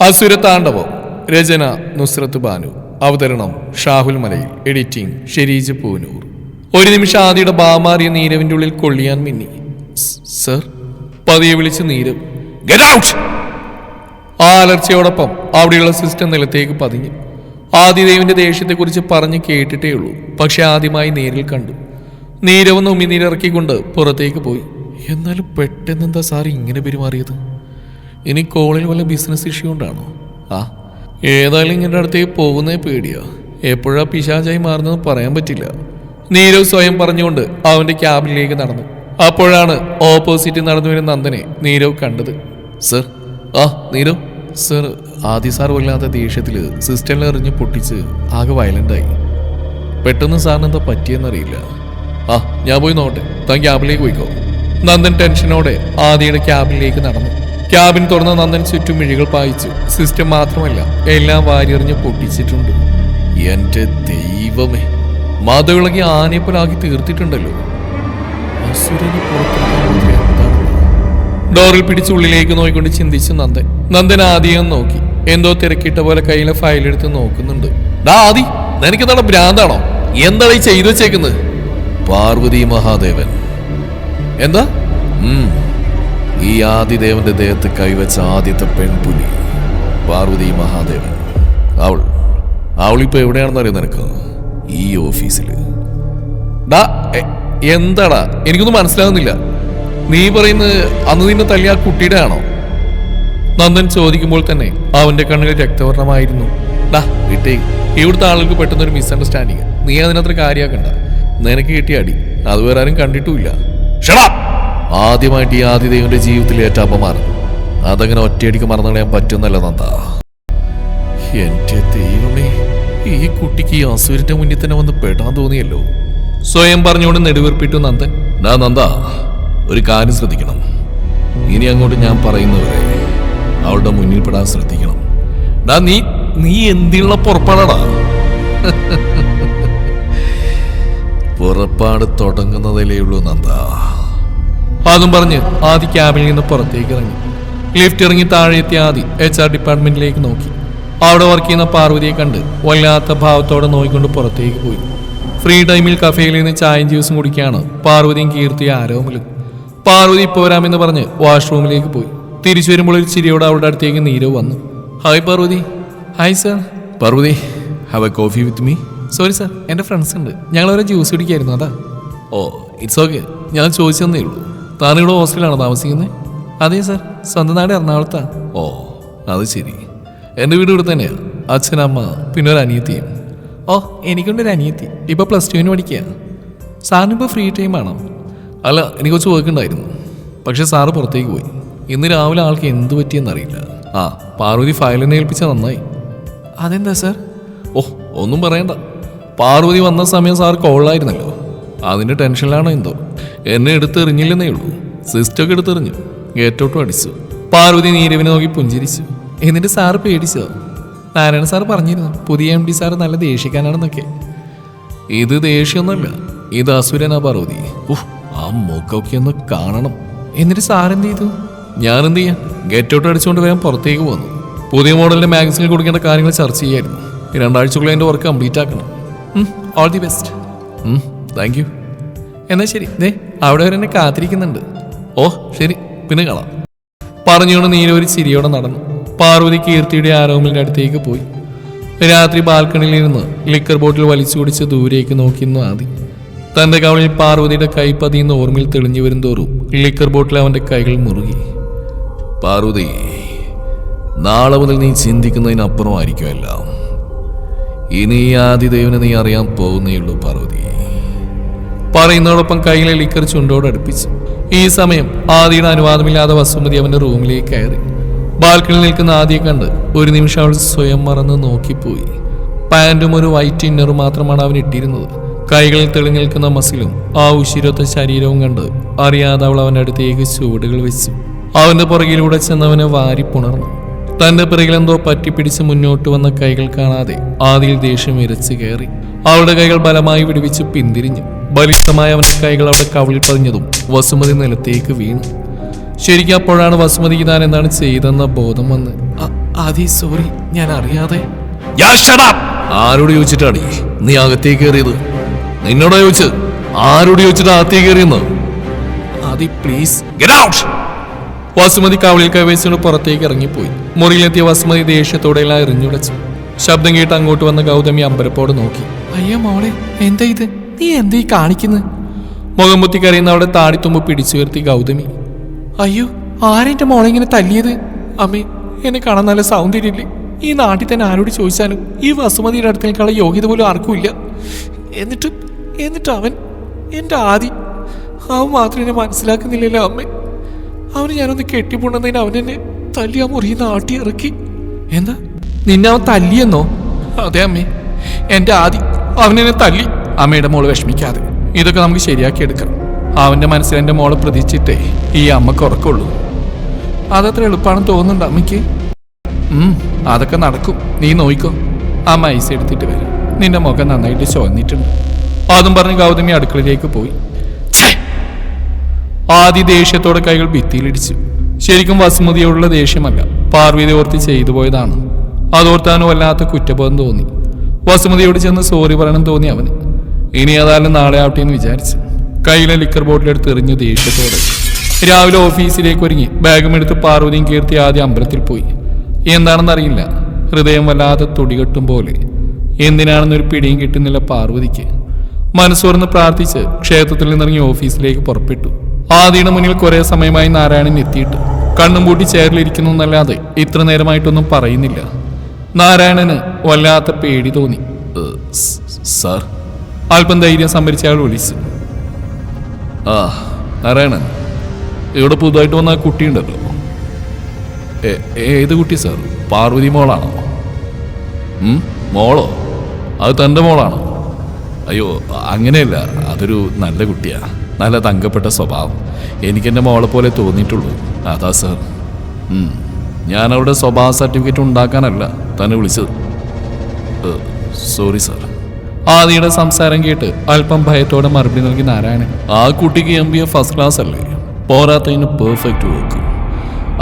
അസുരതാണ്ഡവം. രചന നുസ്രത്ത് ബാനു. അവതരണം ഷാഹുൽ മലയിൽ. എഡിറ്റിംഗ് ഷെരീജ് പൂനൂർ. ഒരു നിമിഷം ആദിയുടെ ബാമാറിയ നീരവിന്റെ ഉള്ളിൽ കൊള്ളിയാൻ മിന്നി. സർ? പതിയെ വിളിച്ച് നീരവ് ഗെറ്റ് out!" ആ അലർച്ചയോടൊപ്പം അവിടെയുള്ള സിസ്റ്റം നിലത്തേക്ക് പതിഞ്ഞു. ആദിദേവിന്റെ ദേഷ്യത്തെക്കുറിച്ച് പറഞ്ഞ് കേട്ടിട്ടേ ഉള്ളൂ. പക്ഷെ ആദ്യമായി നേരിൽ കണ്ടു. നീരവെന്ന് ഉമിനീരിറക്കിക്കൊണ്ട് പുറത്തേക്ക് പോയി. എന്നാലും പെട്ടെന്നെന്താ സാർ ഇങ്ങനെ പെരുമാറിയത്? ഇനി കോളിൽ വല്ല ബിസിനസ് ഇഷ്യൂ കൊണ്ടാണോ ആ ഏതായാലും ഇങ്ങനെ അടുത്തേക്ക് പോകുന്നേ പേടിയാ. എപ്പോഴാ പിശാചായി മാറുന്നത് പറയാൻ പറ്റില്ല. നീരവ് സ്വയം പറഞ്ഞുകൊണ്ട് അവന്റെ ക്യാബിനിലേക്ക് നടന്നു. അപ്പോഴാണ് ഓപ്പോസിറ്റ് നടന്നു വരുന്ന നന്ദനെ നീരവ് കണ്ടത്. സർ ആ നീരവ്. സർ ആദ്യ സാർ വല്ലാത്ത ദേഷ്യത്തിൽ സിസ്റ്ററിൽ എറിഞ്ഞ് പൊട്ടിച്ച് ആകെ വയലന്റായി പെട്ടെന്ന് സാറിന് എന്താ പറ്റിയെന്നറിയില്ല. ആ ഞാൻ പോയി നോട്ടെ താൻ ക്യാബിലേക്ക് പോയിക്കോ. നന്ദൻ ടെൻഷനോടെ ആദ്യയുടെ ക്യാബിനിലേക്ക് നടന്നു. ക്യാബിൻ തുറന്ന നന്ദൻ ചുറ്റും മിഴികൾ പായിച്ചു. സിസ്റ്റം മാത്രമല്ല എല്ലാം വാരിയെറിഞ്ഞ് പൊട്ടിച്ചിട്ടുണ്ട്. എന്റെ ദൈവമേ മതവിളകി ആനയെപ്പോലാക്കി തീർത്തിട്ടുണ്ടല്ലോ. ഡോറിൽ പിടിച്ച് ഉള്ളിലേക്ക് നോക്കിക്കൊണ്ട് ചിന്തിച്ച് നന്ദൻ. നന്ദൻ ആദ്യം നോക്കി. എന്തോ തിരക്കിട്ട പോലെ കയ്യിലെ ഫയലെടുത്ത് നോക്കുന്നുണ്ട്. ഡാ ആദി നിനക്ക് എന്താണ് ഭ്രാന്താണോ? എന്താണ് ഈ ചെയ്തു വെച്ചേക്കുന്നത്? പാർവതി മഹാദേവൻ. എന്താ. ഈ ആദിദേവന്റെ ദേഹത്ത് കൈവച്ച ആദ്യത്തെ പെൺപുലി പാർവതി മഹാദേവൻ. അവൾ അവളിപ്പോ എവിടെയാണെന്ന് അറിയാം നിനക്ക്? ഈ ഓഫീസിൽ എന്താടാ? എനിക്കൊന്നും മനസ്സിലാകുന്നില്ല നീ പറയുന്നത് അന്ന് നിന്നെ തല്ലിയ കുട്ടിയുടെ ആണോ? നന്ദൻ ചോദിക്കുമ്പോൾ തന്നെ അവന്റെ കണ്ണുകൾ രക്തവർണമായിരുന്നു ഡാ വിട്ടേ. ഇവിടുത്തെ ആളുകൾക്ക് പെട്ടെന്ന് ഒരു മിസ്അണ്ടർസ്റ്റാൻഡിങ് നീ അതിനത്ര കാര്യമാക്കണ്ട. നിനക്ക് കിട്ടിയ അടി. അത് വേറെ ആരും കണ്ടിട്ടുമില്ല. ഷടാ ആദ്യമായിട്ട് ഈ ആദിദേവിന്റെ ജീവിതത്തിൽ ഏറ്റ അപമാനം. അതങ്ങനെ ഒറ്റയടിക്ക് മറന്നു കളയാൻ പറ്റുന്നല്ല നന്ദ. എന്റെ ദൈവമേ ഈ കുട്ടിക്ക് ഈ അസുരന്റെ മുന്നിൽ തന്നെ വന്ന് പെടാൻ തോന്നിയല്ലോ. സ്വയം പറഞ്ഞുകൊണ്ട് നെടുവീർപ്പിട്ടു നന്ദൻ. ഡാ നന്ദ ഒരു കാര്യം ശ്രദ്ധിക്കണം. ഇനി അങ്ങോട്ട് ഞാൻ പറയുന്നവരെ അവളുടെ മുന്നിൽ പെടാൻ ശ്രദ്ധിക്കണം. ഡാ നീ നീ എന്തിനുള്ള പുറപ്പാടാടാ? പുറപ്പാട് തുടങ്ങുന്നതല്ലേ ഉള്ളൂ നന്ദ. അതും പറഞ്ഞ് ആദി ക്യാബിൽ നിന്ന് പുറത്തേക്ക് ഇറങ്ങി. ലിഫ്റ്റ് ഇറങ്ങി താഴെ എത്തിയ ആദി എച്ച് ആർ ഡിപ്പാർട്ട്മെന്റിലേക്ക് നോക്കി. അവിടെ വർക്ക് ചെയ്യുന്ന പാർവതിയെ കണ്ട് വല്ലാത്ത ഭാവത്തോടെ നോക്കിക്കൊണ്ട് പുറത്തേക്ക് പോയി. ഫ്രീ ടൈമിൽ കഫേയിൽ നിന്ന് ചായയും ജ്യൂസും കുടിക്കുകയാണ് പാർവതിയും കീർത്തി ആരോമിലും പാർവതി ഇപ്പോൾ വരാമെന്ന് പറഞ്ഞ് വാഷ്റൂമിലേക്ക് പോയി. തിരിച്ചു വരുമ്പോൾ ഒരു ചിരിയോടെ അവളുടെ അടുത്തേക്ക് നീരവ് വന്നു. Hi Parvathi. Hi sir Parvathi have a coffee with me sorry sir എന്റെ ഫ്രണ്ട്സ് ഉണ്ട്. ഞങ്ങൾ ഒരു ജ്യൂസ് കുടിക്കായിരുന്നു അതാ. ഓ ഇറ്റ്സ് ഓക്കെ ഞാൻ ചോദിച്ചെന്നേ ഉള്ളൂ. താനിവിടെ ഹോസ്റ്റലിലാണോ താമസിക്കുന്നത് അതെ സർ. സ്വന്തം നാട് എറണാകുളത്താ ഓ അത് ശരി. എന്റെ വീട് ഇവിടെ തന്നെയാണ് അച്ഛനമ്മ പിന്നെ ഒരു അനിയത്തിയും. ഓ എനിക്കുണ്ടൊരു അനിയത്തി. ഇപ്പോൾ പ്ലസ് ടുവിന് പഠിക്കുക സാറിനിപ്പോൾ ഫ്രീ ടൈം ആണോ? അല്ല എനിക്ക് കുറച്ച് വർക്ക് ഉണ്ടായിരുന്നു. പക്ഷെ സാറ് പുറത്തേക്ക് പോയി. ഇന്ന് രാവിലെ ആൾക്ക് എന്ത് പറ്റിയെന്നറിയില്ല ആ പാർവതി ഫയലിനെ ഏൽപ്പിച്ച നന്നായി. അതെന്താ സർ? ഓ ഒന്നും പറയണ്ട. പാർവതി വന്ന സമയം സാർ കോളായിരുന്നല്ലോ അതിന്റെ ടെൻഷനിലാണോ എന്തോ? എന്നെ എടുത്തെറിഞ്ഞില്ലെന്നേ ഉള്ളൂ. സിസ്റ്റൊക്കെ എടുത്തെറിഞ്ഞു. ഗേറ്റോട്ടും അടിച്ചു. പാർവതി നീരവിനെ നോക്കി പുഞ്ചിരിച്ചു. എന്നിട്ട് സാറ് പേടിച്ചോ? നാരായണ സാർ പറഞ്ഞിരുന്നു. പുതിയ എം ഡി സാറ് നല്ല ദേഷ്യക്കാനാണെന്നൊക്കെ ഇത് ദേഷ്യമൊന്നുമല്ല. ഇത് അസുരനാ പാർവതി. ഓഹ് ആ മുഖമൊക്കെ ഒന്ന് കാണണം. എന്നിട്ട് സാറെന്ത് ചെയ്തു? ഞാൻ എന്ത് ചെയ്യാം ഗെറ്റ് ഔട്ട് അടിച്ചുകൊണ്ട് വേഗം പുറത്തേക്ക് പോന്നു. പുതിയ മോഡലിന്റെ മാഗസിനിൽ കൊടുക്കേണ്ട കാര്യങ്ങൾ ചർച്ച ചെയ്യായിരുന്നു. രണ്ടാഴ്ചക്കുള്ളിൽ എന്റെ വർക്ക് കംപ്ലീറ്റ് ആക്കണം. All the best thank you എന്നാ ശരി. ദേ അവിടെ വരെ എന്നെ കാത്തിരിക്കുന്നുണ്ട്. ഓ ശരി. പിന്നെ കാണാം. പറഞ്ഞുകൊണ്ട് നീല ഒരു ചിരിയോടെ നടന്നു. പാർവതി കീർത്തിയുടെ ആരോമിലിന്റെ അടുത്തേക്ക് പോയി. രാത്രി ബാൽക്കണിയിൽ ഇരുന്ന് ലിക്കർ ബോട്ടിൽ വലിച്ചു കുടിച്ച് ദൂരേക്ക് നോക്കിയിരുന്നു ആദി. തന്റെ കവളിൽ പാർവതിയുടെ കൈ പതിയുന്ന ഓർമ്മയിൽ തെളിഞ്ഞു വരും തോറും ലിക്കർ ബോട്ടിൽ അവന്റെ കൈകൾ മുറുകി. പാർവതി നാളെ മുതൽ നീ ചിന്തിക്കുന്നതിനപ്പുറമായിരിക്കും എല്ലാം. ഇനി ആദിദേവനെ നീ അറിയാൻ പോകുന്നേയുള്ളൂ പാർവതി. പറയുന്നതോടൊപ്പം കയ്യിലെ ലിക്കർ ചുണ്ടോട് അടുപ്പിച്ചു. ഈ സമയം ആദിയുടെ അനുവാദമില്ലാതെ വസുമതി അവന്റെ റൂമിലേക്ക് കയറി. ബാൽക്കണിയിൽ നിൽക്കുന്ന ആദിയെ കണ്ട് ഒരു നിമിഷം അവൾ സ്വയം മറന്ന് നോക്കിപ്പോയി. പാന്റും ഒരു വൈറ്റ് ഇന്നറും മാത്രമാണ് അവൻ ഇട്ടിരുന്നത്. കൈകളിൽ തെളിഞ്ഞു നിൽക്കുന്ന മസിലും ആ ഉശിരത്തെ ശരീരവും കണ്ട് അറിയാതെ അവൾ അവന്റെ അടുത്തേക്ക് ചുവടുകൾ വെച്ചു. അവന്റെ പുറകിലൂടെ ചെന്നവനെ വാരി പുണർന്നു. തന്റെ പിറകിലെന്തോ പറ്റിപ്പിടിച്ച് മുന്നോട്ട് വന്ന കൈകൾ കാണാതെ ആദിയിൽ ദേഷ്യം ഇരച്ചു കയറി. അവളുടെ കൈകൾ ബലമായി വിടുവിച്ച് പിന്തിരിഞ്ഞു. ബലിഷ്ടമായ അവന്റെ കൈകൾ അവിടെ കവിളിൽ പതിഞ്ഞതും വസുമതി നിലത്തേക്ക് വീണു. ശരിക്കും അപ്പോഴാണ് വസുമതിക്ക് താൻ എന്താണ് ചെയ്തെന്ന ബോധം വന്ന് ആദി സോറി ഞാൻ അറിയാതെ! ആരോട് ചോദിച്ചിട്ടാണ് നീ അകത്തേക്ക് കയറിയത് നിന്നോട് ചോദിച്ചത്? ആരോട് ചോദിച്ചിട്ട് അകത്തേക്ക് കയറിയെന്ന് ആദി പ്ലീസ്! വസുമതി കവളിൽ കൈവച്ചുകൊണ്ട് പുറത്തേക്ക് ഇറങ്ങിപ്പോയി. മുറിയിലെത്തിയ വസുമതി ദേഷ്യത്തോടെ എല്ലാം എറിഞ്ഞുടച്ചു. ശബ്ദം കേട്ട് അങ്ങോട്ട് വന്ന ഗൗതമി അമ്പരപ്പോടെ നോക്കി. അയ്യോ മോളെ എന്താ ഇത്? നീ എന്തീ കാണിക്കുന്നത് മുഖം മുത്തി കരയുന്ന അവിടെ താടിത്തുമ്പ് പിടിച്ചു വരുത്തി ഗൗതമി. അയ്യോ ആരെന്റെ മോളെ ഇങ്ങനെ തല്ലിയത്? അമ്മേ എന്നെ കാണാൻ നല്ല സൗന്ദര്യമില്ലേ? ഈ നാട്ടിൽ തന്നെ ആരോട് ചോദിച്ചാലും ഈ വസുമതിയുടെ അടുത്തേക്കാളുള്ള യോഗ്യത പോലും ആർക്കുമില്ല എന്നിട്ട് എന്നിട്ട് അവൻ എന്റെ ആദി അവൻ മാത്രം എന്നെ മനസ്സിലാക്കുന്നില്ലല്ലോ അമ്മേ. അവന് ഞാനൊന്ന് കെട്ടിപ്പോണ്ടെന്നതിന് അവൻ എന്നെ തല്ലി ആ മുറിയിൽ ആട്ടി ഇറക്കി. എന്താ? നിന്നെ അവൻ തല്ലിയെന്നോ? അതെ അമ്മേ എന്റെ ആദി അവനെന്നെ തല്ലി. അമ്മയുടെ മോൾ വിഷമിക്കാതെ. ഇതൊക്കെ നമുക്ക് ശരിയാക്കി എടുക്കാം. അവന്റെ മനസ്സിൽ എന്റെ മോളെ പ്രതീക്ഷിച്ചിട്ടേ ഈ അമ്മയ്ക്ക് ഉറക്കുള്ളൂ അതത്ര എളുപ്പമാണെന്ന് തോന്നുന്നുണ്ട് അമ്മയ്ക്ക്? അതൊക്കെ നടക്കും. നീ നോയിക്കോ. അമ്മ ഐസ് എടുത്തിട്ട് വരും. നിന്റെ മുഖം നന്നായിട്ട് ചോന്നിട്ടുണ്ട് അതും പറഞ്ഞ് ഗൗതമി അടുക്കളയിലേക്ക് പോയി. ആദ്യ ദേഷ്യത്തോടെ കൈകൾ ഭിത്തിയിലിടിച്ചു. ശരിക്കും വസുമതിയോടുള്ള ദേഷ്യമല്ല. പാർവതി ഓർത്തി ചെയ്തു പോയതാണ്. അതോർത്താനും വല്ലാത്ത കുറ്റബോധം തോന്നി. വസുമതിയോട് ചെന്ന് സോറി പറയണം തോന്നി അവന്. ഇനി ഏതായാലും നാളെ ആവട്ടെ എന്ന് വിചാരിച്ചു കയ്യിലെ ലിക്കർ ബോട്ടിലെടുത്ത് എറിഞ്ഞു ദേഷ്യത്തോടെ രാവിലെ ഓഫീസിലേക്ക് ഒരുങ്ങി. ബാഗും എടുത്ത് പാർവതിയും കീർത്തി ആദ്യം അമ്പലത്തിൽ പോയി. എന്താണെന്നറിയില്ല ഹൃദയം വല്ലാതെ തുടികെട്ടും പോലെ. എന്തിനാണെന്നൊരു പിടിയും കിട്ടുന്നില്ല പാർവതിക്ക്. മനസ്സോർന്ന് പ്രാർത്ഥിച്ച് ക്ഷേത്രത്തിൽ നിന്നിറങ്ങി ഓഫീസിലേക്ക് പുറപ്പെട്ടു. ആദിയുടെ മുന്നിൽ കുറെ സമയമായി നാരായണൻ എത്തിയിട്ട് കണ്ണും പൂട്ടി ചെയറിലിരിക്കുന്നു എന്നല്ലാതെ ഇത്ര നേരമായിട്ടൊന്നും പറയുന്നില്ല. നാരായണന് വല്ലാത്ത പേടി തോന്നി. സാർ? അല്പം ധൈര്യം സംഭരിച്ച അയാൾ വിളിച്ചു ആ നാരായണൻ. ഇവിടെ പുതുതായിട്ട് വന്ന കുട്ടിയുണ്ടല്ലോ. ഏത് കുട്ടി സാർ? പാർവതി മോളാണോ? മോളോ? അത് തന്റെ മോളാണോ? അയ്യോ അങ്ങനെയല്ല. അതൊരു നല്ല കുട്ടിയാ. നല്ല തങ്കപ്പെട്ട സ്വഭാവം. എനിക്കെന്റെ മോളെ പോലെ തോന്നിയിട്ടുള്ളൂ. അതാ സാർ. ഞാൻ അവിടെ സ്വഭാവ സർട്ടിഫിക്കറ്റ് ഉണ്ടാക്കാനല്ല തന്നെ വിളിച്ചത്. Sorry sir. ആദിയുടെ സംസാരം കേട്ട് അല്പം ഭയത്തോടെ മറുപടി നൽകി നാരായണൻ. ആ കുട്ടിക്ക് M B A first class അല്ലേ? പോരാത്തതിന് പെർഫെക്റ്റ് വർക്ക്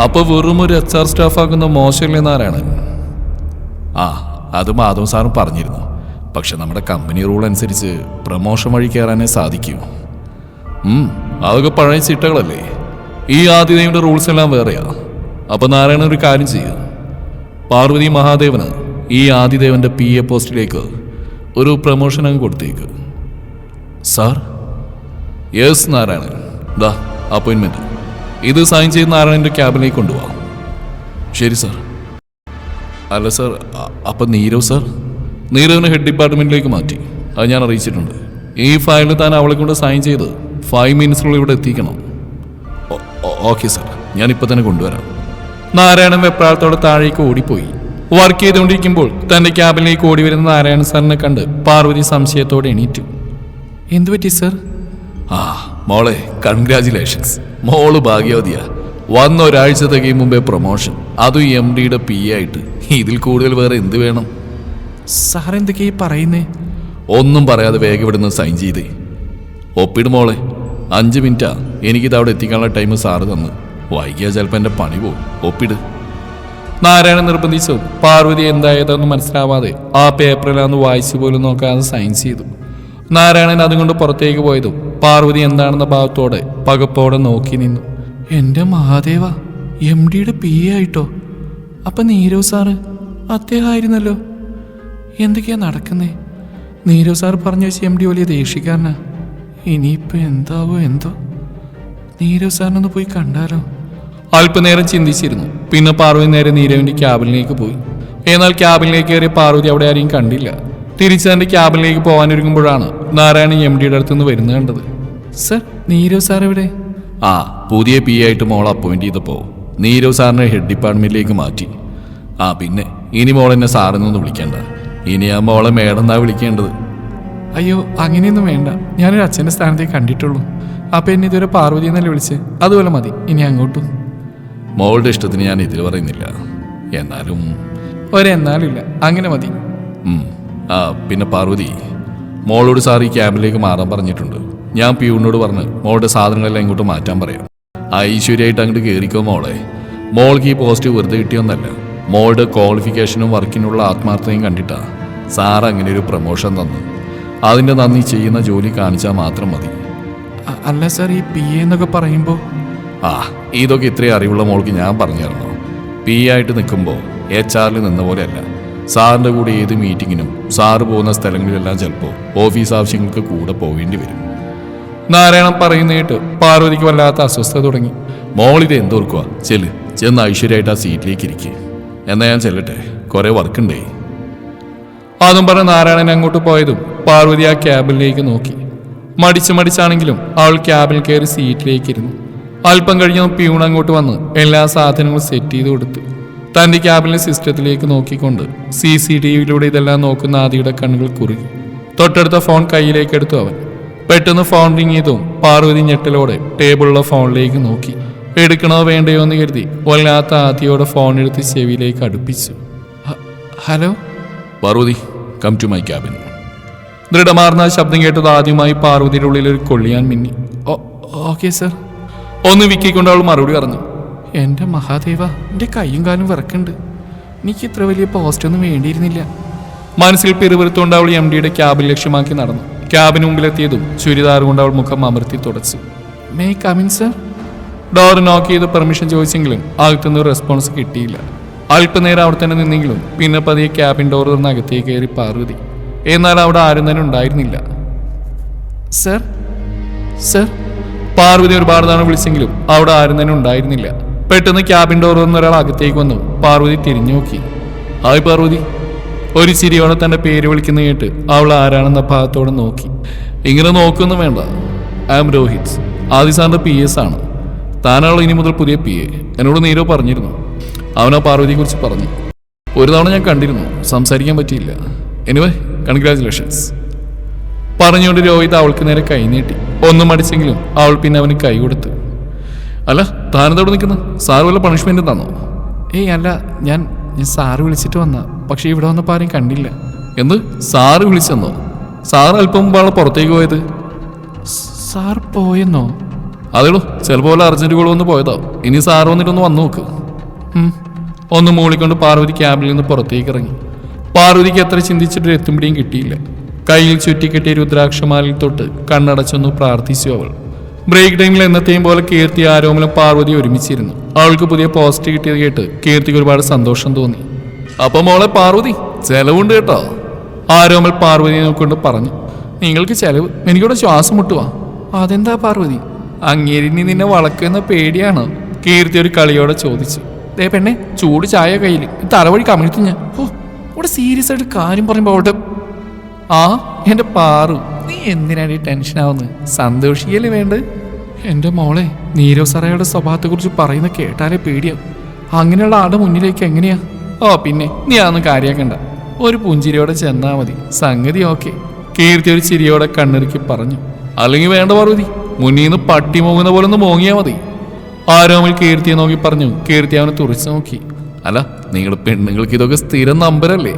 അപ്പൊ വെറും ഒരു എച്ച് ആർ സ്റ്റാഫ് മോശമില്ലേ നാരായണൻ? ആ അത് മാധവ് സാറും പറഞ്ഞിരുന്നു. പക്ഷെ നമ്മുടെ കമ്പനി റൂൾ അനുസരിച്ച് പ്രമോഷൻ വഴി കയറാനേ സാധിക്കൂ. അതൊക്കെ പഴയ ചിട്ടകളല്ലേ? ഈ ആതിഥേയുടെ റൂൾസ് എല്ലാം വേറെയാ. അപ്പൊ നാരായണൻ ഒരു കാര്യം ചെയ്യുക പാർവതി മഹാദേവന് ഈ ആദിദേവന്റെ പി എ പോസ്റ്റിലേക്ക് ഒരു പ്രമോഷൻ അങ്ങ് കൊടുത്തേക്ക്. സാർ? യെസ് നാരായണൻ. ദാ അപ്പോയിൻമെന്റ് ഇത് സൈൻ ചെയ്ത് നാരായണന്റെ ക്യാബിലേക്ക് കൊണ്ടുപോവാം ശരി സാർ. അല്ല സാർ അപ്പം നീരവ് സാർ? നീരവിനെ ഹെഡ് ഡിപ്പാർട്ട്മെന്റിലേക്ക് മാറ്റി. അത് ഞാൻ അറിയിച്ചിട്ടുണ്ട്. ഈ ഫയൽ താൻ അവളെ കൊണ്ട് സൈൻ ചെയ്ത് ഫൈവ് മിനിറ്റ്സിനുള്ളിൽ ഇവിടെ എത്തിക്കണം. Okay sir. ഞാനിപ്പോൾ തന്നെ കൊണ്ടുവരാം. നാരായണൻ വെപ്രാളത്തോടെ താഴേക്ക് ഓടിപ്പോയി. വർക്ക് ചെയ്തുകൊണ്ടിരിക്കുമ്പോൾ തന്റെ ക്യാബിനിലേക്ക് ഓടി വരുന്ന നാരായണ സാറിനെ കണ്ട് പാർവതി സംശയത്തോടെ എണീറ്റു. എന്തു പറ്റി സർ? ആ മോളെ കൺഗ്രാചുലേഷൻസ് മോൾ ഭാഗ്യവതിയാ വന്ന ഒരാഴ്ച തകയും മുമ്പേ പ്രൊമോഷൻ അതും എം ഡിയുടെ പി ആയിട്ട്. ഇതിൽ കൂടുതൽ വേറെ എന്ത് വേണം? സാർ എന്തൊക്കെയാ പറയുന്നേ? ഒന്നും പറയാതെ വേഗം ഇവിടുന്ന് സൈൻ ചെയ്തേ. ഒപ്പിട് മോളെ. അഞ്ച് മിനിറ്റാ. എനിക്കിത് അവിടെ എത്തിക്കാനുള്ള ടൈം സാറ് തന്നു. വൈകിയാൽ ചിലപ്പോൾ എന്റെ പണി പോകും ഒപ്പിട്. നാരായണൻ നിർബന്ധിച്ചു. പാർവതി എന്തായതെന്ന് മനസ്സിലാവാതെ ആ പേപ്പറിലാന്ന് വായിച്ചു പോലും നോക്കാതെ സൈൻ ചെയ്തു. നാരായണൻ അതുകൊണ്ട് പുറത്തേക്ക് പോയതും പാർവതി എന്താണെന്ന ഭാവത്തോടെ പകപ്പോടെ നോക്കി നിന്നു. എന്റെ മഹാദേവ എം ഡിയുടെ പി എ ആയിട്ടോ? അപ്പൊ നീരവ് സാറ് അദ്ദേഹമായിരുന്നല്ലോ? എന്തൊക്കെയാ നടക്കുന്നേ? നീരവ് സാർ പറഞ്ഞു വെച്ച് എം ഡി വലിയ ദേഷ്യക്കാരനാ. ഇനിയിപ്പോ എന്താവോ എന്തോ? നീരവ് സാറിനൊന്ന് പോയി കണ്ടാലോ. അല്പനേരം ചിന്തിച്ചിരുന്നു. പിന്നെ പാർവതി നേരെ നീരവിന്റെ ക്യാബിനിലേക്ക് പോയി. എന്നാൽ ക്യാബിനിലേക്ക് കയറിയ പാർവതി അവിടെ ആരെയും കണ്ടില്ല. തിരിച്ച് തന്റെ ക്യാബിനിലേക്ക് പോകാനൊരുങ്ങുമ്പോഴാണ് നാരായണൻ എം ഡിയുടെ അടുത്ത് നിന്ന് വരുന്നത് കണ്ടത്. സർ നീരവ് സാർ എവിടെ? ആ പുതിയ പി ആയിട്ട് മോൾ അപ്പോയിന്റ് ചെയ്തപ്പോൾ നീരവ് സാറിനെ ഹെഡ് ഡിപ്പാർട്ട്മെന്റിലേക്ക് മാറ്റി. ആ പിന്നെ ഇനി മോൾ എന്നെ സാറിനൊന്നും വിളിക്കേണ്ട. ഇനി ആ മോളെ മേഡം എന്നാ വിളിക്കേണ്ടത്? അയ്യോ അങ്ങനെയൊന്നും വേണ്ട. ഞാനൊരു അച്ഛന്റെ സ്ഥാനത്തേക്ക് കണ്ടിട്ടുള്ളൂ. അപ്പൊ എന്നെ ഇതുവരെ പാർവതി എന്നല്ലേ വിളിച്ച്? അതുപോലെ മതി. ഇനി അങ്ങോട്ടും മോളുടെ ഇഷ്ടത്തിന് ഞാൻ ഇതിൽ പറയുന്നില്ല. എന്നാലും ഒരെന്നാലില്ല അങ്ങനെ മതി. ഉം. ആ പിന്നെ പാർവതി മോളോട് സാർ ഈ ക്യാമ്പിലേക്ക് മാറാൻ പറഞ്ഞിട്ടുണ്ട്. ഞാൻ പിയൂണിനോട് പറഞ്ഞ് മോളുടെ സാധനങ്ങളെല്ലാം ഇങ്ങോട്ട് മാറ്റാൻ പറയാം. ഐശ്വര്യമായിട്ട് അങ്ങോട്ട് കയറിക്കോ മോളെ. മോൾക്ക് ഈ പോസ്റ്റ് വെറുതെ കിട്ടിയൊന്നല്ല. മോളുടെ ക്വാളിഫിക്കേഷനും വർക്കിനുള്ള ആത്മാർത്ഥതയും കണ്ടിട്ടാ സാർ അങ്ങനെ ഒരു പ്രൊമോഷൻ തന്നു. അതിന്റെ നന്ദി ചെയ്യുന്ന ജോലി കാണിച്ചാൽ മാത്രം മതി. അ- അല്ല സാർ ഈ പി എ എന്നൊക്കെ പറയുമ്പോൾ ആ ഇതൊക്കെ ഇത്രയും അറിവുള്ള മോൾക്ക് ഞാൻ പറഞ്ഞു തരണോ പി ആയിട്ട് നിൽക്കുമ്പോൾ എച്ച് ആറിൽ നിന്ന പോലെയല്ല സാറിന്റെ കൂടെ ഏത് മീറ്റിങ്ങിനും സാറ് പോകുന്ന സ്ഥലങ്ങളിലെല്ലാം ചിലപ്പോൾ ഓഫീസ് ആവശ്യങ്ങൾക്ക് കൂടെ പോകേണ്ടി വരും. നാരായണൻ പറയുന്ന കേട്ട് പാർവതിക്ക് വല്ലാത്ത അസ്വസ്ഥത തുടങ്ങി. മോളിത് എന്തോർക്കുക ചെൽ ചെന്ന് ഐശ്വര്യമായിട്ട് ആ സീറ്റിലേക്ക് ഇരിക്കുക എന്നാൽ ഞാൻ ചെല്ലട്ടെ. കുറേ വർക്കുണ്ടേ. അതും പറഞ്ഞ നാരായണൻ അങ്ങോട്ട് പോയതും പാർവതി ആ ക്യാബിലേക്ക് നോക്കി. മടിച്ച് മടിച്ചാണെങ്കിലും അവൾ ക്യാബിൽ കയറി സീറ്റിലേക്ക് ഇരുന്നു. അല്പം കഴിഞ്ഞ് പ്യൂൺ അങ്ങോട്ട് വന്ന് എല്ലാ സാധനങ്ങളും സെറ്റ് ചെയ്ത് കൊടുത്തു തന്റെ ക്യാബിലെ സിസ്റ്റത്തിലേക്ക് നോക്കിക്കൊണ്ട് സി സി ടി വിയിലൂടെ ഇതെല്ലാം നോക്കുന്ന ആദിയുടെ കണ്ണുകൾ കുറുകി. തൊട്ടടുത്ത ഫോൺ കയ്യിലേക്ക് എടുത്തു അവൻ. പെട്ടെന്ന് ഫോൺ റിങ് ചെയ്തും പാർവതി ഞെട്ടലോടെ ടേബിളുള്ള ഫോണിലേക്ക് നോക്കി. എടുക്കണോ വേണ്ടയോ എന്ന് കരുതി വല്ലാത്ത ആദിയോടെ ഫോൺ എടുത്ത് ചെവിയിലേക്ക് അടുപ്പിച്ചു. Hello? Parvathi come to my cabin ദൃഢമാർന്ന ശബ്ദം കേട്ടത് ആദ്യമായി പാർവതിയുടെ ഉള്ളിൽ ഒരു കൊള്ളിയാൻ മിന്നി. ഓക്കെ സർ ഒന്ന് വിക്കിക്കൊണ്ട് അവൾ മറുപടി പറഞ്ഞു എന്റെ മഹാദേവ എന്റെ കൈയും കാലും വിറക്കുന്നുണ്ട് എനിക്ക് ഇത്ര വലിയ പോസ്റ്റ് ഒന്നും വേണ്ടിയിരുന്നില്ല. മനസ്സിൽ പിറുപിറുത്തുകൊണ്ട് അവൾ എം ഡിയുടെ ക്യാബിൽ ലക്ഷ്യമാക്കി നടന്നു. ക്യാബിന് മുമ്പിലെത്തിയതും ചുരിദാർ കൊണ്ട് അവൾ മുഖം അമർത്തി തുടച്ചു. മേ കമിൻ സർ ഡോർ നോക്ക് ചെയ്ത് പെർമിഷൻ ചോദിച്ചെങ്കിലും അകത്തുനിന്ന് റെസ്പോൺസ് കിട്ടിയില്ല. അല്പനേരം അവിടെ തന്നെ നിന്നെങ്കിലും പിന്നെ പതിയെ ക്യാബിൻ ഡോർ തുറന്ന് അകത്തേക്ക് കയറി പാർവതി. എന്നാൽ അവിടെ ആരും തന്നെ ഉണ്ടായിരുന്നില്ല. സർ സർ പാർവതി ഒരുപാട് തവണ വിളിച്ചെങ്കിലും അവിടെ ആരും തന്നെ ഉണ്ടായിരുന്നില്ല. പെട്ടെന്ന് ക്യാബിൻ ഡോർ തുറന്ന് ഒരാൾ അകത്തേക്ക് വന്നു. പാർവതി തിരിഞ്ഞു നോക്കി. ഹായ് പാർവതി. ഒരു ചിരിയോടെ തന്റെ പേര് വിളിക്കുന്ന കേട്ട് അവൾ ആരാണെന്ന ഭാഗത്തോടെ നോക്കി. ഇങ്ങനെ നോക്കൊന്നും വേണ്ട. ഐ ആം രോഹിത് ആദി സാറിന്റെ പി എസ് ആണ്. താനാണല്ലോ ഇനി മുതൽ പുതിയ പി എ എന്നോട് നീരോ പറഞ്ഞിരുന്നു. അവനാ പാർവതിയെ കുറിച്ച് പറഞ്ഞു. ഒരു തവണ ഞാൻ കണ്ടിരുന്നു. സംസാരിക്കാൻ പറ്റിയില്ല. എനിവേ കൺഗ്രാചുലേഷൻസ് പറഞ്ഞുകൊണ്ട് രോഹിത് അവൾക്ക് നേരെ കൈ നീട്ടി. ഒന്നും മടിച്ചെങ്കിലും അവൾ പിന്നെ അവന് കൈ കൊടുത്തു അല്ല താനെന്തോടെ നിൽക്കുന്നു? സാറ് വല്ല പണിഷ്മെന്റ് തന്നോ? ഏയ് അല്ല ഞാൻ ഞാൻ സാറ് വിളിച്ചിട്ട് വന്ന. പക്ഷെ ഇവിടെ വന്നപ്പോൾ ആരും കണ്ടില്ല. എന്ത്? സാറ് വിളിച്ചെന്നോ? സാറ് അല്പം മുമ്പാണ് പുറത്തേക്ക് പോയത്? സാർ പോയെന്നോ? അതേളൂ ചിലപ്പോൾ വല്ല അർജന്റ് കോൾ വന്ന് പോയതോ. ഇനി സാറ് വന്നിട്ടൊന്ന് വന്നു നോക്ക്. ഒന്ന് മൂളിക്കൊണ്ട് പാർവതി ക്യാബിൽ നിന്ന് പുറത്തേക്ക് ഇറങ്ങി. പാർവതിക്ക് എത്ര ചിന്തിച്ചിട്ട് എത്തുമ്പിടിയും കിട്ടിയില്ല. കയ്യിൽ ചുറ്റിക്കെട്ടിയ രുദ്രാക്ഷമാലിൽ തൊട്ട് കണ്ണടച്ചൊന്ന് പ്രാർത്ഥിച്ചു അവൾ. ബ്രേക്ക് ടൈമിൽ എന്നത്തെയും പോലെ കീർത്തി ആരോമലും പാർവതി ഒരുമിച്ചിരുന്നു. അവൾക്ക് പുതിയ പോസ്റ്റ് കിട്ടിയത് കേട്ട് കീർത്തിക്ക് ഒരുപാട് സന്തോഷം തോന്നി. അപ്പൊ മോളെ പാർവതി ചെലവുണ്ട് കേട്ടോ? ആരോമൽ പാർവതിയെ നോക്കൊണ്ട് പറഞ്ഞു. നിങ്ങൾക്ക് ചെലവ് എനിക്കിവിടെ ശ്വാസം മുട്ടുവാ. അതെന്താ പാർവതി? അങ്ങേരിനി നിന്നെ വളക്കുന്ന പേടിയാണോ. കീർത്തി ഒരു കളിയോടെ ചോദിച്ചു. ദേ പെണ്ണെ ചൂട് ചായ കയ്യിൽ തലവഴി കമിഴ്ത്തി ഞാൻ. ഓ ഇവിടെ സീരിയസ് ആയിട്ട് കാര്യം പറയുമ്പോൾ അവിടെ ആ എന്റെ പാറു നീ എന്തിനാണ് ഈ ടെൻഷൻ ആവുന്നത് സന്തോഷിക്കല്ലേ വേണ്ടത് എന്റെ മോളെ നീരവ് സറയുടെ സ്വഭാവത്തെ കുറിച്ച് പറയുന്ന കേട്ടാലേ പേടിയാവും അങ്ങനെയുള്ള ആളുടെ മുന്നിലേക്ക് എങ്ങനെയാ? ഓ പിന്നെ നീ അതൊന്നും കാര്യാക്കണ്ട. ഒരു പുഞ്ചിരിയോടെ ചെന്നാ മതി. സംഗതി ഓക്കെ. കീർത്തി ഒരു ചിരിയോടെ കണ്ണിറുക്കി പറഞ്ഞു. അല്ലെങ്കിൽ വേണ്ട പാർവതി മുന്നിൽ നിന്ന് പട്ടി മോങ്ങുന്ന പോലെ ഒന്ന് മോങ്ങിയാ മതി. ആരോമിൽ കീർത്തിയെ നോക്കി പറഞ്ഞു. കീർത്തി അവനെ തുറച്ചു നോക്കി. അല്ല നിങ്ങൾ പെണ്ണുങ്ങൾക്ക് ഇതൊക്കെ സ്ഥിരം നമ്പരല്ലേ?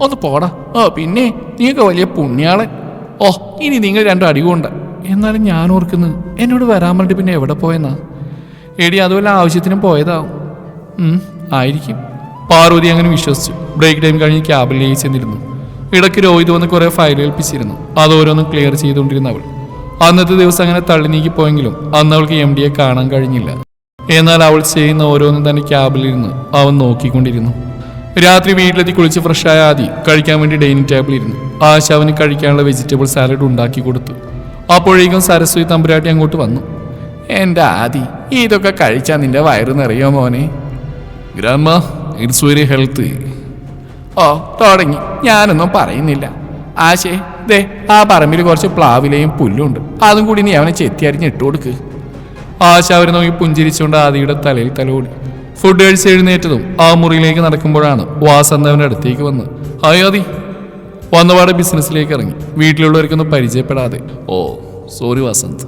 ഒന്ന് പോടാ. ഓ പിന്നെ നീയൊക്കെ വലിയ പുണ്യാളൻ. ഓ ഇനി നിങ്ങൾ രണ്ടും ഉണ്ട് എന്നാലും ഞാൻ ഓർക്കുന്നു എന്നോട് വരാൻ വേണ്ടി പിന്നെ എവിടെ പോയെന്നാ? എടി അതുപോലെ ആവശ്യത്തിനും പോയതാവും. ആയിരിക്കും. പാർവതി അങ്ങനെ വിശ്വസിച്ചു. ബ്രേക്ക് ടൈം കഴിഞ്ഞ് ക്യാബിലേക്ക് ചെന്നിരുന്നു ഇടയ്ക്ക് രോഹിത് വന്ന് കുറെ ഫയൽ ഏൽപ്പിച്ചിരുന്നു. അത് ഓരോന്നും ക്ലിയർ ചെയ്തുകൊണ്ടിരുന്ന അവൾ. അന്നത്തെ ദിവസം അങ്ങനെ തള്ളി നീക്കി പോയെങ്കിലും അന്ന് അവൾക്ക് എം ഡിയെ കാണാൻ കഴിഞ്ഞില്ല. എന്നാൽ അവൾ ചെയ്യുന്ന ഓരോന്നും തന്നെ ക്യാബിലിരുന്ന് അവൻ നോക്കിക്കൊണ്ടിരുന്നു. രാത്രി വീട്ടിലെത്തി കുളിച്ച് ഫ്രഷായ ആദി കഴിക്കാൻ വേണ്ടി ഡൈനിങ് ടേബിളിൽ ഇരുന്നു. ആശ അവന് കഴിക്കാനുള്ള വെജിറ്റബിൾ സാലഡ് ഉണ്ടാക്കി കൊടുത്തു. അപ്പോഴേക്കും സരസ്വതി തമ്പുരാട്ടി അങ്ങോട്ട് വന്നു. എന്റെ ആദി ഇതൊക്കെ കഴിച്ചാൽ നിന്റെ വയറ് നിറയോ മോനെ? ഗ്രാമ ഇറ്റ്സ് വെരി ഹെൽത്ത് ഓ തുടങ്ങി. ഞാനൊന്നും പറയുന്നില്ല. ആശേ ദേ ആ പറമ്പിൽ കുറച്ച് പ്ലാവിലയും പുല്ലുണ്ട്. അതും കൂടി നീ അവനെ ചെത്തി ഇട്ടുകൊടുക്ക് ഇട്ട് കൊടുക്ക്. ആശ അവരെ നോക്കി പുഞ്ചിരിച്ചുകൊണ്ട് ആദിയുടെ തലയിൽ തലോടി. ഫുഡ് കഴിച്ച് എഴുന്നേറ്റതും ആ മുറിയിലേക്ക് നടക്കുമ്പോഴാണ് വാസന്തവന്റെ അടുത്തേക്ക് വന്ന് ഹായ് വന്നപാട് ബിസിനസ്സിലേക്ക് ഇറങ്ങി. വീട്ടിലുള്ളവർക്കൊന്നും പരിചയപ്പെടാതെ ഓ സോറി വസന്ത്.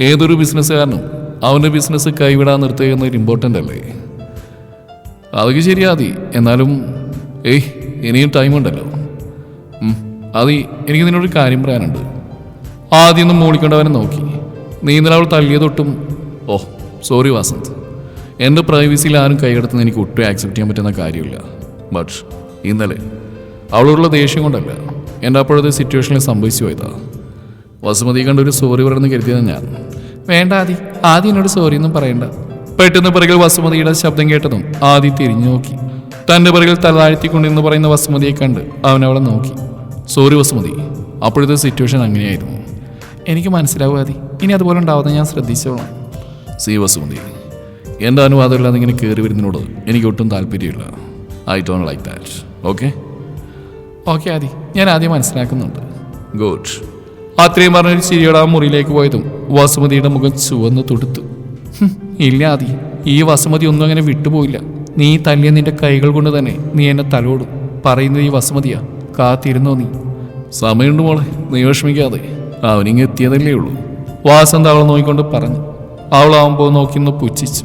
ഏതൊരു ബിസിനസ്സുകാരനും അവന്റെ ബിസിനസ് കൈവിടാൻ നിർത്തുക എന്നൊരു ഇമ്പോർട്ടന്റ് അല്ലേ? അതൊക്കെ ശരിയാതി എന്നാലും ഏയ് ഇനിയും ടൈമുണ്ടല്ലോ അതി എനിക്ക് നിന്നോട് കാര്യം പറയാനുണ്ട്. ആദ്യം ഒന്ന് മൂളിക്കൊണ്ടവനെ നോക്കി. നീ ഇന്നലെ അവൾ തള്ളിയതൊട്ടും ഓ സോറി വാസന്ത്. എന്റെ പ്രൈവസിയിൽ ആരും കൈകടത്തുന്ന എനിക്ക് ഒട്ടും ആക്സെപ്റ്റ് ചെയ്യാൻ പറ്റുന്ന കാര്യമില്ല. ബട്ട് ഇന്നലെ അവളോടുള്ള ദേഷ്യം കൊണ്ടല്ല എന്റെ അപ്പോഴത്തെ സിറ്റുവേഷനിൽ സംഭവിച്ചു പോയതാ. വസുമതി കണ്ട ഒരു സോറി പറയുന്ന കരുതിയത് ഞാൻ. വേണ്ട ആദി ആദ്യം എന്നോട് സോറി ഒന്നും പറയണ്ട. പെട്ടെന്ന് പിറകിൽ വസുമതിയുടെ ശബ്ദം കേട്ടതും ആദി തിരിഞ്ഞു നോക്കി. തന്റെ പിറകിൽ തലതാഴ്ത്തിക്കൊണ്ടിരുന്ന് പറയുന്ന വസുമതിയെ കണ്ട് അവൻ അവളെ നോക്കി. സോറി വസുമതി അപ്പോഴത്തെ സിറ്റുവേഷൻ അങ്ങനെയായിരുന്നു. എനിക്ക് മനസ്സിലാവും ആദി ഇനി അതുപോലെ ഉണ്ടാവുന്നത് ഞാൻ ശ്രദ്ധിച്ചോളാം. സി വസുമതി. എന്റെ അനുവാദമില്ലാതെ ഇങ്ങനെ കയറി വരുന്നതിനോട് എനിക്ക് ഒട്ടും താല്പര്യമില്ല. I don't like that okay okay Adi. ഞാൻ ആദ്യം മനസ്സിലാക്കുന്നുണ്ട്. ഗുഡ് അത്രയും പറഞ്ഞൊരു ചിരിയുടെ ആ മുറിയിലേക്ക് പോയതും വസുമതിയുടെ മുഖം ചുവന്ന് തൊടുത്തു. ഇല്ല ആദി. ഈ വസുമതി ഒന്നും അങ്ങനെ വിട്ടുപോയില്ല. നീ തല്ലിയ നിന്റെ കൈകൾ കൊണ്ട് തന്നെ നീ എന്നെ തലോടും. പറയുന്നത് ഈ വസുമതിയാ. കാത്തിരുന്നോ നീ? സമയമുണ്ട് മോളെ. നീ വിഷമിക്കാതെ. അവനിങ്ങെത്തിയതല്ലേ ഉള്ളൂ. വാസന്ത അവളെ നോക്കിക്കൊണ്ട് പറഞ്ഞു. അവളാവുമ്പോൾ നോക്കി ഒന്ന് പുച്ഛിച്ചു.